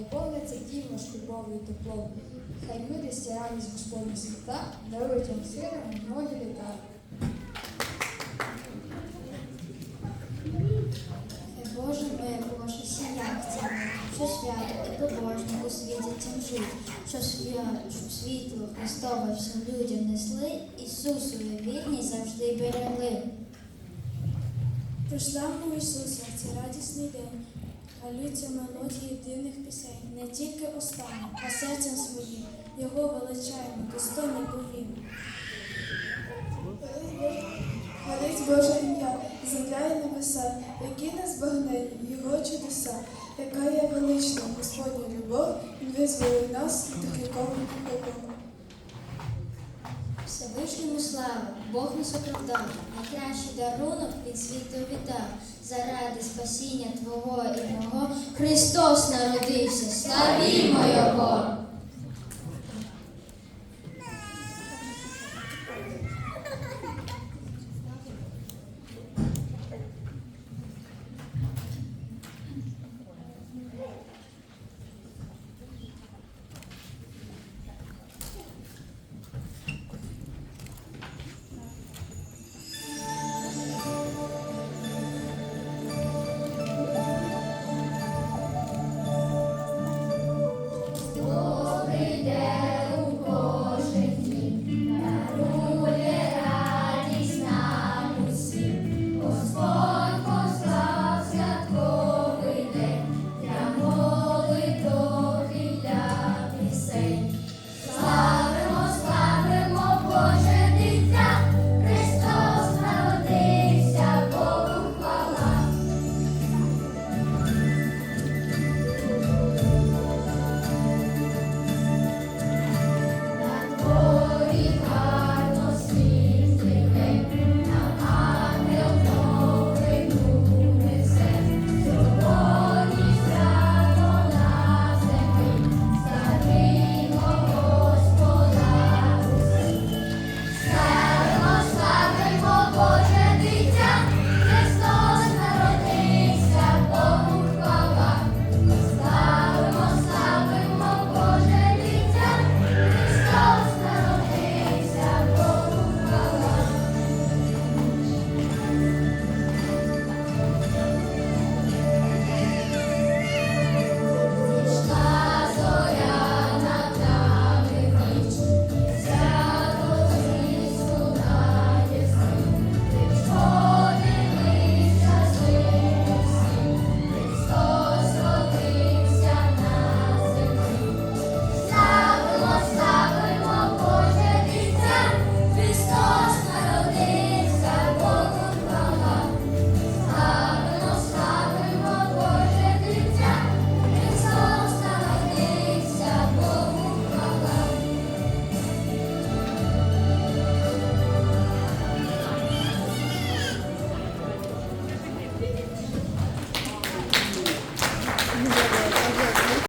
хай повниться дівно ж любов'ю і. Хай милість і радість Господні свята дарують вам силам многі літа. Боже мир, Боже сіянця, що свято і побожно у світі цим жить, що свя- щоб світло Христове всім людям несли, Ісусові вірні завжди берегли. Прийшла у Ісуса в цей радісний день, а лються мелодії дивних пісень, не тільки останнім, а серцем своїм, Його величаємо, достойно повім. Хвалить Боже ім'я, земля і небеса, які не збагнені Його чудеса, яка є велична Господня любов, Він визволив нас від гріховних поков. Всевишньому славу, Бог нас оправдав, найкращий дарунок від світу віддав. Заради спасіння Твого і мого Христос народився, славімо Його!